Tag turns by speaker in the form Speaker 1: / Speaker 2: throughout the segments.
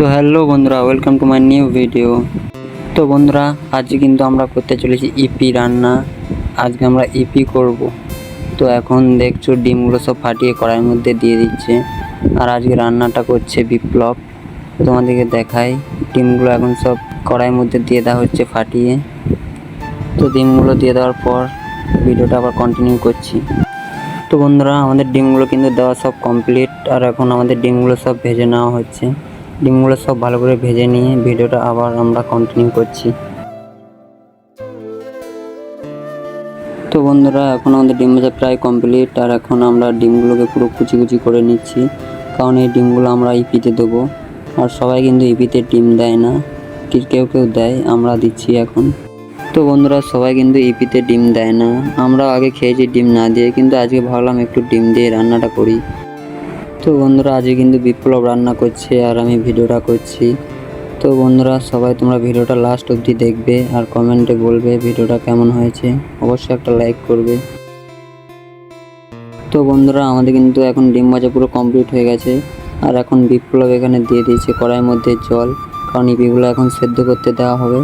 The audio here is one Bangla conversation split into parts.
Speaker 1: তো হ্যালো বন্ধুরা welcome to my new video তো বন্ধুরা, আজকে কিন্তু আমরা করতে চলেছি ইপি রান্না। আজকে আমরা ইপি করব। তো এখন দেখছ ডিমগুলো সব ফাটিয়ে কড়াইয়ের মধ্যে দিয়ে দিচ্ছে। আর আজকে রান্নাটা করছে বিপ্লব। তোমাদেরকে দেখাই, ডিমগুলো এখন সব কড়াইয়ের মধ্যে দিয়ে দেওয়া হচ্ছে ফাটিয়ে। তো ডিমগুলো দিয়ে দেওয়ার পর ভিডিওটা আবার কন্টিনিউ করছি। তো বন্ধুরা, আমাদের ডিমগুলো কিন্তু দেওয়া সব কমপ্লিট আর এখন আমাদের ডিমগুলো সব ভেজে নেওয়া হচ্ছে। ডিমগুলো সব ভালো করে ভেজে নিয়ে ভিডিওটা আবার আমরা কন্টিনিউ করছি। তো বন্ধুরা, এখন আমাদের ডিম ভাজা প্রায় কমপ্লিট আর এখন আমরা ডিমগুলোকে পুরো কুচি কুচি করে নিচ্ছি। কারণ এই ডিমগুলো আমরা ইপিতে দেবো। আর সবাই কিন্তু ইপিতে ডিম দেয় না। কেউ কেউ দেয়, আমরা দিচ্ছি এখন। তো বন্ধুরা, সবাই কিন্তু ইপিতে ডিম দেয় না। আমরা আগে খেয়েছি ডিম না দিয়ে, কিন্তু আজকে ভাবলাম একটু ডিম দিয়ে রান্নাটা করি। তো বন্ধুরা, আজকে কিন্তু বিপ্লব রান্না করছে আর আমি ভিডিওটা করছি। তো বন্ধুরা, সবাই তোমরা ভিডিওটা লাস্ট অবধি দেখবে আর কমেন্টে বলবে ভিডিওটা কেমন হয়েছে। অবশ্যই একটা লাইক করবে। তো বন্ধুরা, আমাদের কিন্তু এখন ডিম ভাজা পুরো কমপ্লিট হয়ে গেছে। আর এখন বিপ্লব এখানে দিয়ে দিয়েছে কড়াইয়ের মধ্যে জল, কারণ ইপিগুলো এখন সেদ্ধ করতে দেওয়া হবে।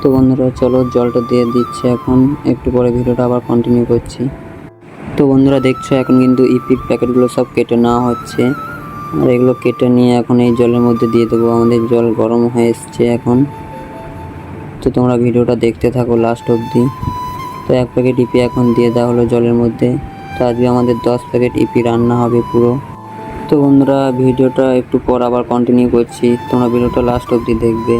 Speaker 1: তো বন্ধুরা, চলো জলটা দিয়ে দিচ্ছে এখন। একটু পরে ভিডিওটা আবার কন্টিনিউ করছি। তো বন্ধুরা দেখছ, এখন কিন্তু ইপির প্যাকেটগুলো সব কেটে নেওয়া হচ্ছে। আর এগুলো কেটে নিয়ে এখন এই জলের মধ্যে দিয়ে দেবো। আমাদের জল গরম হয়ে এসছে এখন। তো তোমরা ভিডিওটা দেখতে থাকো লাস্ট অবধি। তো এক প্যাকেট ইপি এখন দিয়ে দেওয়া হলো জলের মধ্যে। তো আজকে আমাদের দশ প্যাকেট ইপি রান্না হবে পুরো। তো বন্ধুরা, ভিডিওটা একটু পর আবার কন্টিনিউ করছি। তোমরা ভিডিওটা লাস্ট অবধি দেখবে।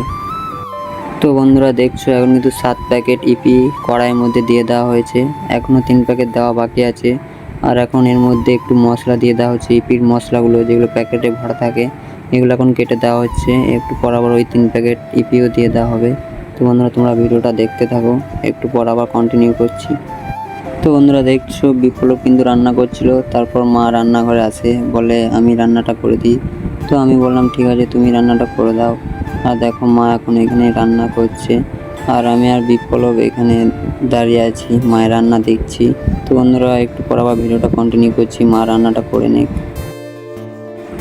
Speaker 1: তো বন্ধুরা দেখছ, এখন কিন্তু সাত প্যাকেট ইপি কড়াইয়ের মধ্যে দিয়ে দেওয়া হয়েছে। এখনও তিন প্যাকেট দেওয়া বাকি আছে। আর এখন এর মধ্যে একটু মশলা দিয়ে দেওয়া হচ্ছে। ইপির মশলাগুলো, যেগুলো প্যাকেটে ভরা থাকে, এগুলো এখন কেটে দেওয়া হচ্ছে। একটু পর আবার ওই তিন প্যাকেট ইপিও দিয়ে দেওয়া হবে। তো বন্ধুরা, তোমরা ভিডিওটা দেখতে থাকো। একটু পর আবার কন্টিনিউ করছি। তো বন্ধুরা, দেখছ, বিপ্লব কিন্তু রান্না করছিল। তারপর মা রান্নাঘরে আসে। বলে, আমি রান্নাটা করে দিই। তো আমি বললাম, ঠিক আছে, তুমি রান্নাটা করে দাও। আর দেখো, মা এখন এখানে রান্না করছে। আর আমি আর বিপ্লব এখানে দাঁড়িয়ে আছি, মায়ের রান্না দেখছি। তো বন্ধুরা, একটু পর আবার ভিডিওটা কন্টিনিউ করছি, মা রান্নাটা করে নে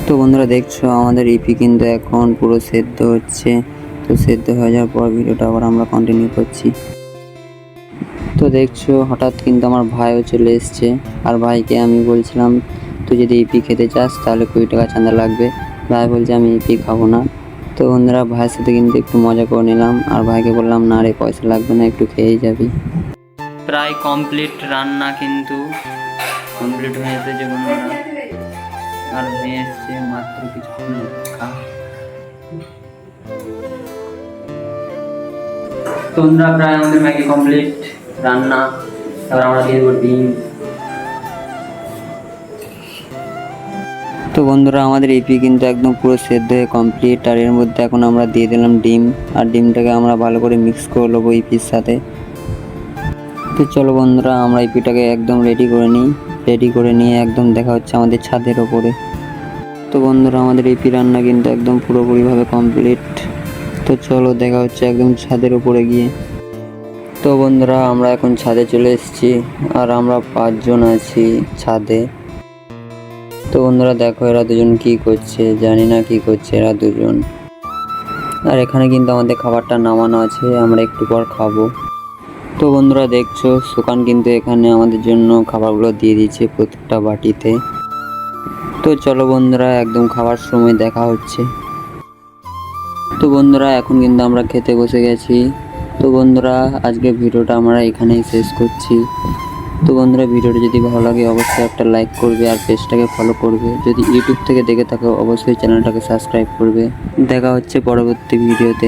Speaker 1: তো বন্ধুরা, দেখছ, আমাদের ইপি কিন্তু এখন পুরো সেদ্ধ হচ্ছে। তো সেদ্ধ হয়ে যাওয়ার পর ভিডিওটা আবার আমরা কন্টিনিউ করছি। তো দেখছ, হঠাৎ কিন্তু আমার ভাইও চলে এসছে। আর ভাইকে আমি বলছিলাম, তুই যদি ইপি খেতে চাস, তাহলে কুড়ি টাকা চাঁদা লাগবে। ভাই বলছে, আমি ইপি খাব না? তো বন্ধুরা, ভাইয়ের সাথে কিন্তু একটু মজা করে নিলাম। আর ভাইকে বললাম, না রে, পয়সা লাগবে না, একটু খেয়েই যাবি। প্রায় কমপ্লিট রান্না কিন্তু কমপ্লিট হয়ে এসেছে বন্ধুরা। আর হয়ে এসছে মাত্র কিছুক্ষণ তোমরা প্রায় আমাদের ম্যাগি কমপ্লিট, রান্না। তারপর আমরা দিয়ে দেবো ডিম। তো বন্ধুরা, আমাদের এপি কিন্তু একদম পুরো সেদ্ধ হয়ে কমপ্লিট আর এর মধ্যে এখন আমরা দিয়ে দিলাম ডিম। আর ডিমটাকে আমরা ভালো করে মিক্স করে নেব ইপির সাথে। তো চলো বন্ধুরা, আমরা ইপিটাকে একদম রেডি করে নিই। রেডি করে নিয়ে একদম দেখা হচ্ছে আমাদের ছাদের ওপরে। তো বন্ধুরা, আমাদের ইপি রান্না কিন্তু একদম পুরোপুরিভাবে কমপ্লিট তো চলো দেখা হচ্ছে একদম ছাদের উপরে গিয়ে। তো বন্ধুরা, আমরা এখন ছাদে চলে এসেছি। আর আমরা পাঁচজন আছি ছাদে। তো বন্ধুরা দেখো, এরা দুজন কি করছে, জানি না কি করছে এরা দুজন। আর এখানে কিন্তু আমাদের খাবারটা নামানো আছে, আমরা একটু পর খাব। তো বন্ধুরা দেখছ, সুকান কিন্তু এখানে আমাদের জন্য খাবারগুলো দিয়ে দিচ্ছে প্রত্যেকটা বাটিতে। তো চলো বন্ধুরা, একদম খাবার সময় দেখা হচ্ছে। তো বন্ধুরা, এখন কিন্তু আমরা খেতে বসে গেছি। তো বন্ধুরা আজকে ভিডিওটা আমরা এখানেই শেষ করছি। তো বন্ধুরা, ভিডিওটা যদি ভালো লাগে, অবশ্যই একটা লাইক করবে আর পেজটাকে ফলো করবে। যদি ইউটিউব থেকে দেখে থাকো, অবশ্যই চ্যানেলটাকে সাবস্ক্রাইব করবে। দেখা হচ্ছে পরবর্তী ভিডিওতে